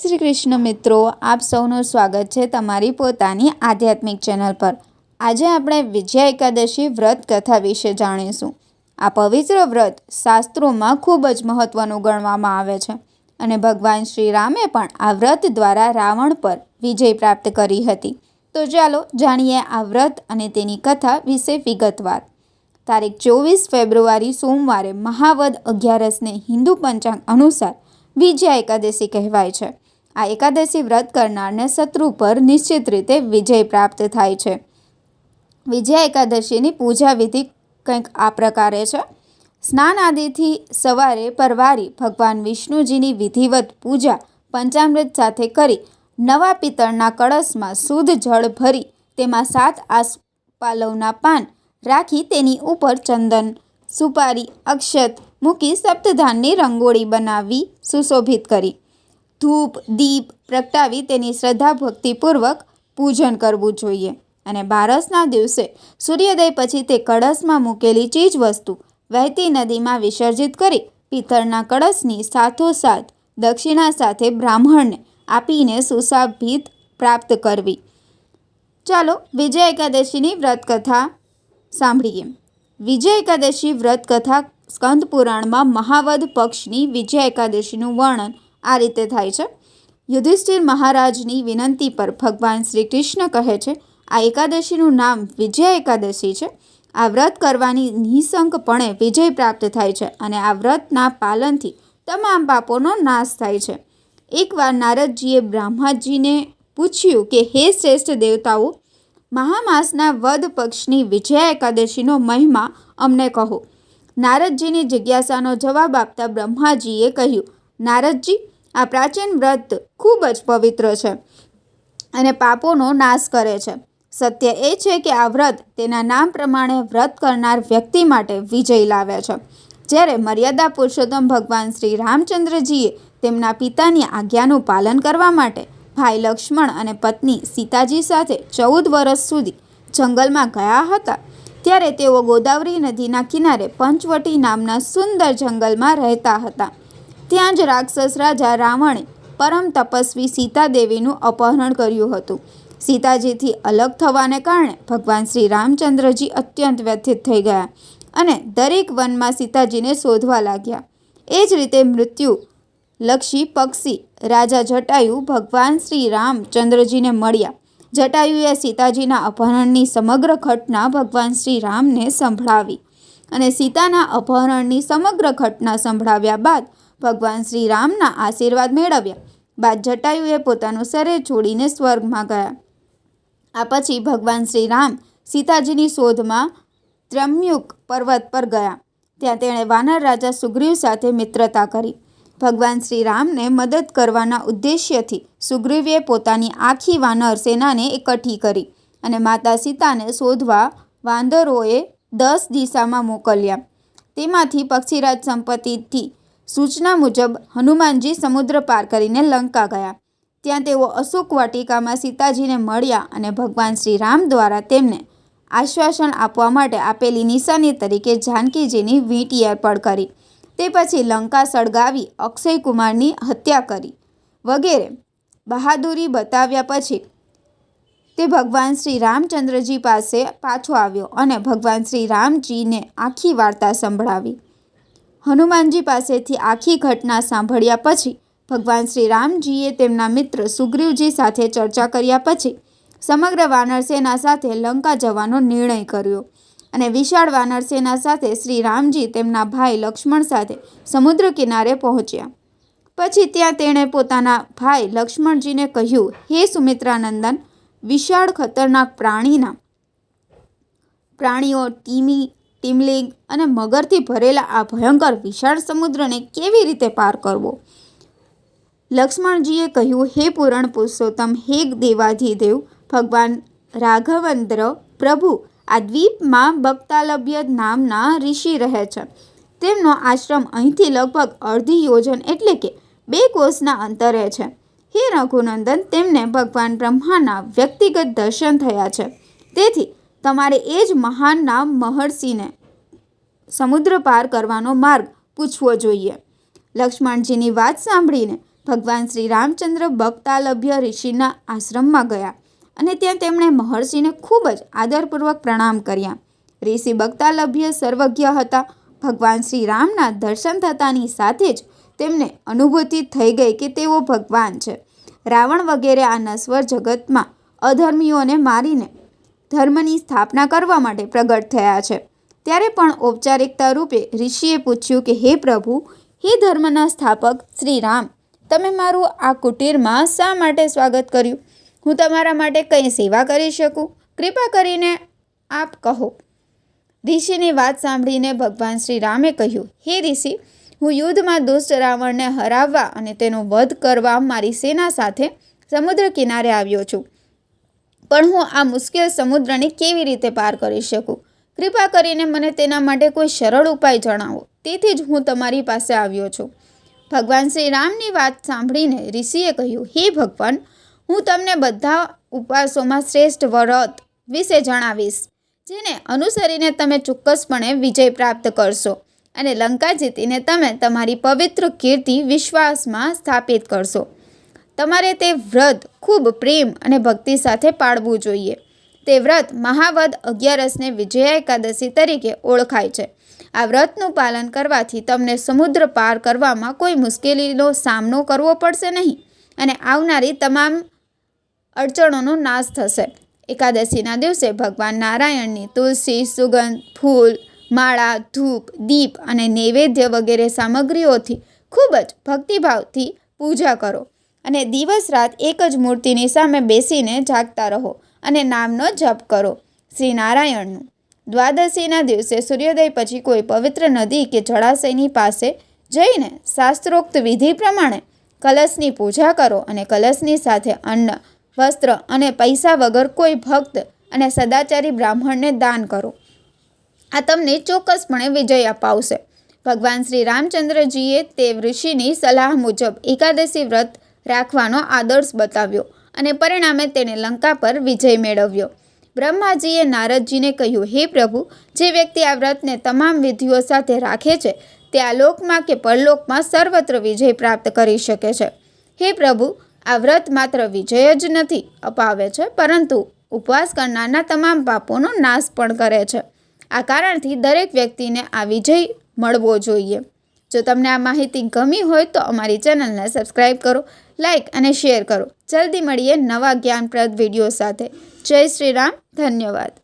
શ્રી કૃષ્ણ મિત્રો, આપ સૌનું સ્વાગત છે તમારી પોતાની આધ્યાત્મિક ચેનલ પર. આજે આપણે વિજયા એકાદશી વ્રત કથા વિશે જાણીશું. આ પવિત્ર વ્રત શાસ્ત્રોમાં ખૂબ જ મહત્ત્વનું ગણવામાં આવે છે અને ભગવાન શ્રી રામે પણ આ વ્રત દ્વારા રાવણ પર વિજય પ્રાપ્ત કરી હતી. તો ચાલો જાણીએ આ વ્રત અને તેની કથા વિશે વિગતવાર. તારીખ ચોવીસ ફેબ્રુઆરી સોમવારે મહાવદ અગિયારસને હિન્દુ પંચાંગ અનુસાર વિજયા એકાદશી કહેવાય છે. આ એકાદશી વ્રત કરનારને શત્રુ પર નિશ્ચિત રીતે વિજય પ્રાપ્ત થાય છે. વિજયા એકાદશીની પૂજા વિધિ કંઈક આ પ્રકારે છે. સ્નાન આદિથી સવારે પરવારી ભગવાન વિષ્ણુજીની વિધિવત પૂજા પંચામૃત સાથે કરી નવા પિત્તળના કળશમાં શુદ્ધ જળ ભરી તેમાં સાત આસપાલવના પાન રાખી તેની ઉપર ચંદન, સુપારી, અક્ષત મૂકી સપ્તધાનની રંગોળી બનાવી સુશોભિત કરી. ધૂપ, દીપ પ્રગટાવી તેની શ્રદ્ધા ભક્તિપૂર્વક પૂજન કરવું જોઈએ. અને બારસના દિવસે સૂર્યોદય પછી તે કળશમાં મૂકેલી ચીજ વસ્તુ વહેતી નદીમાં વિસર્જિત કરી પિત્તળના કળશની સાથોસાથ દક્ષિણા સાથે બ્રાહ્મણને આપીને સુશાભિત પ્રાપ્ત કરવી. ચાલો વિજય એકાદશીની વ્રત કથા સાંભળીએ. વિજય એકાદશી વ્રત કથા સ્કંદ પુરાણમાં મહાવદ પક્ષની વિજય એકાદશીનું વર્ણન આ રીતે થાય છે. યુધિષ્ઠિર મહારાજની વિનંતી પર ભગવાન શ્રી કૃષ્ણ કહે છે, આ એકાદશીનું નામ વિજય એકાદશી છે. આ વ્રત કરવાની નિસંકપણે વિજય પ્રાપ્ત થાય છે અને આ વ્રતના પાલનથી તમામ પાપોનો નાશ થાય છે. એકવાર નારદજીએ બ્રહ્માજીને પૂછ્યું કે, હે શ્રેષ્ઠ દેવતાઓ, મહામાસના વદ પક્ષની વિજયા એકાદશીનો મહિમા અમને કહો. નારદજીની જિજ્ઞાસાનો જવાબ આપતા બ્રહ્માજીએ કહ્યું નારદજી, આ પ્રાચીન વ્રત ખૂબ જ પવિત્ર છે અને પાપોનો નાશ કરે છે. સત્ય એ છે કે આ વ્રત તેના નામ પ્રમાણે વ્રત કરનાર વ્યક્તિ માટે વિજય લાવે છે. જ્યારે મર્યાદા પુરુષોત્તમ ભગવાન શ્રી રામચંદ્રજીએ તેમના પિતાની આજ્ઞાનું પાલન કરવા માટે ભાઈ લક્ષ્મણ અને પત્ની સીતાજી સાથે ચૌદ વર્ષ સુધી જંગલમાં ગયા હતા, ત્યારે તેઓ ગોદાવરી નદીના કિનારે પંચવટી નામના સુંદર જંગલમાં રહેતા હતા. ત્યાં જ રાક્ષસ રાજા રાવણે પરમ તપસ્વી સીતાદેવીનું અપહરણ કર્યું હતું. સીતાજીથી અલગ થવાને કારણે ભગવાન શ્રી રામચંદ્રજી અત્યંત વ્યથિત થઈ ગયા અને દરેક વનમાં સીતાજીને શોધવા લાગ્યા. એ જ રીતે મૃત્યુ લક્ષી પક્ષી રાજા જટાયુ ભગવાન શ્રી રામચંદ્રજીને મળ્યા. જટાયુએ સીતાજીના અપહરણની સમગ્ર ઘટના ભગવાન શ્રી રામને સંભળાવી અને સીતાના અપહરણની સમગ્ર ઘટના સંભળાવ્યા બાદ ભગવાન શ્રી રામના આશીર્વાદ મેળવ્યા. બાદ જટાયુએ પોતાનું શરીર છોડીને સ્વર્ગમાં ગયા. આ પછી ભગવાન શ્રી રામ સીતાજીની શોધમાં ત્રમ્યુક પર્વત પર ગયા. ત્યાં તેણે વાનર રાજા સુગ્રીવ સાથે મિત્રતા કરી. ભગવાન શ્રી રામને મદદ કરવાના ઉદ્દેશ્યથી સુગ્રીવે પોતાની આખી વાનર સેનાને એકઠી કરી અને માતા સીતાને શોધવા વાંદરોએ દસ દિશામાં મોકલ્યા. તેમાંથી પક્ષીરાજ સંપત્તિથી સૂચના મુજબ હનુમાનજી સમુદ્ર પાર કરીને લંકા ગયા. ત્યાં તેઓ અશોક વાટિકામાં સીતાજીને મળ્યા અને ભગવાન શ્રી રામ દ્વારા તેમને આશ્વાસન આપવા માટે આપેલી નિશાની તરીકે જાનકીજીની વીંટી અર્પણ કરી. તે પછી લંકા સળગાવી અક્ષય કુમારની હત્યા કરી. વગેરે બહાદુરી બતાવ્યા પછી તે ભગવાન શ્રી રામચંદ્રજી પાસે પાછો આવ્યો અને ભગવાન શ્રી રામજીને આખી વાર્તા સંભળાવી. હનુમાનજી પાસેથી આખી ઘટના સાંભળ્યા પછી ભગવાન શ્રી રામજીએ તેમના મિત્ર સુગ્રીવજી સાથે ચર્ચા કર્યા પછી સમગ્ર વાનરસેના સાથે લંકા જવાનો નિર્ણય કર્યો અને વિશાળ વાનરસેના સાથે શ્રી રામજી તેમના ભાઈ લક્ષ્મણ સાથે સમુદ્ર કિનારે પહોંચ્યા. પછી ત્યાં તેણે પોતાના ભાઈ લક્ષ્મણજીને કહ્યું, હે સુમિત્રાનંદન, વિશાળ ખતરનાક પ્રાણીના પ્રાણીઓ, ટીમી ટીમલિંગ અને મગરથી ભરેલા આ ભયંકર વિશાળ સમુદ્રને કેવી રીતે પાર કરવો? લક્ષ્મણજીએ કહ્યું, હે પૂરણ પુરુષોત્તમ, હે દેવાધિદેવ, ભગવાન રાઘવેન્દ્ર પ્રભુ, આ દ્વીપમાં બક્તાલભ્ય નામના ઋષિ રહે છે. તેમનો આશ્રમ અહીંથી લગભગ અડધી યોજન એટલે કે બે કોષના અંતરે છે. હે રઘુનંદન, તેમને ભગવાન બ્રહ્માના વ્યક્તિગત દર્શન થયા છે. તેથી તમારે એ જ મહાન નામ મહર્ષિને સમુદ્ર પાર કરવાનો માર્ગ પૂછવો જોઈએ. લક્ષ્મણજીની વાત સાંભળીને ભગવાન શ્રી રામચંદ્ર ભક્તાલભ્ય ઋષિના આશ્રમમાં ગયા અને ત્યાં તેમણે મહર્ષિને ખૂબ જ આદરપૂર્વક પ્રણામ કર્યા. ઋષિ બક્તાલભ્ય સર્વજ્ઞ હતા. ભગવાન શ્રી રામના દર્શન થતાની સાથે જ તેમને અનુભૂતિ થઈ ગઈ કે તેઓ ભગવાન છે. રાવણ વગેરે આ નશ્વર જગતમાં અધર્મીઓને મારીને ધર્મની સ્થાપના કરવા માટે પ્રગટ થયા છે. ત્યારે પણ ઔપચારિકતા રૂપે ઋષિએ પૂછ્યું કે, હે પ્રભુ, હે ધર્મના સ્થાપક શ્રી રામ તમે મારું આ કુટીરમાં શા માટે સ્વાગત કર્યું? હું તમારા માટે કંઈ સેવા કરી શકું? કૃપા કરીને આપ કહો. ઋષિની વાત સાંભળીને ભગવાન શ્રી રામે કહ્યું, હે ઋષિ, હું યુદ્ધમાં દુષ્ટ રાવણને હરાવવા અને તેનો વધ કરવા મારી સેના સાથે સમુદ્ર કિનારે આવ્યો છું. પણ હું આ મુશ્કેલ સમુદ્રને કેવી રીતે પાર કરી શકું? કૃપા કરીને મને તેના માટે કોઈ સરળ ઉપાય જણાવો. તેથી જ હું તમારી પાસે આવ્યો છું. ભગવાન શ્રી રામની વાત સાંભળીને ઋષિએ કહ્યું, હે ભગવાન, હું તમને બધા ઉપવાસોમાં શ્રેષ્ઠ વ્રત વિશે જણાવીશ, જેને અનુસરીને તમે ચોક્કસપણે વિજય પ્રાપ્ત કરશો અને લંકા જીતીને તમે તમારી પવિત્ર કીર્તિ વિશ્વાસમાં સ્થાપિત કરશો. તમારે તે વ્રત ખૂબ પ્રેમ અને ભક્તિ સાથે પાળવું જોઈએ. તે વ્રત મહાવદ અગિયારસને વિજયા એકાદશી તરીકે ઓળખાય છે. આ વ્રતનું પાલન કરવાથી તમને સમુદ્ર પાર કરવામાં કોઈ મુશ્કેલીનો સામનો કરવો પડશે નહીં અને આવનારી તમામ અડચણોનો નાશ થશે. એકાદશીના દિવસે ભગવાન નારાયણની તુલસી, સુગંધ, ફૂલ, માળા, ધૂપ, દીપ અને નૈવેદ્ય વગેરે સામગ્રીઓથી ખૂબ જ ભક્તિભાવથી પૂજા કરો. અને દિવસ રાત એક જ મૂર્તિની સામે બેસીને જાગતા રહો અને નામનો જપ કરો શ્રી નારાયણનું દ્વાદશીના દિવસે સૂર્યોદય પછી કોઈ પવિત્ર નદી કે જળાશયની પાસે જઈને શાસ્ત્રોક્ત વિધિ પ્રમાણે કલશની પૂજા કરો અને કલશની સાથે અન્ન, વસ્ત્ર અને પૈસા વગર કોઈ ભક્ત અને સદાચારી બ્રાહ્મણને દાન કરો. આ તમને ચોક્કસપણે વિજય અપાવશે. ભગવાન શ્રી રામચંદ્રજીએ તે ઋષિની સલાહ મુજબ એકાદશી વ્રત રાખવાનો આદર્શ બતાવ્યો અને પરિણામે તેણે લંકા પર વિજય મેળવ્યો. બ્રહ્માજીએ નારદજીને કહ્યું, હે પ્રભુ, જે વ્યક્તિ આ વ્રતને તમામ વિધિઓ સાથે રાખે છે, તે આ લોકમાં કે પરલોકમાં સર્વત્ર વિજય પ્રાપ્ત કરી શકે છે. હે પ્રભુ, આ વ્રત માત્ર વિજય જ નથી, અપાવે છે, પરંતુ ઉપવાસ કરનારના તમામ પાપોનો નાશ પણ કરે છે. આ કારણથી દરેક વ્યક્તિને આ વિજય મળવો જોઈએ. જો તમને આ માહિતી ગમી હોય તો અમારી ચેનલને સબસ્ક્રાઈબ કરો લાઈક અને શેર કરો. જલ્દી મળીએ નવા જ્ઞાનપ્રદ વીડિયો સાથે. જય શ્રી રામ, ધન્યવાદ.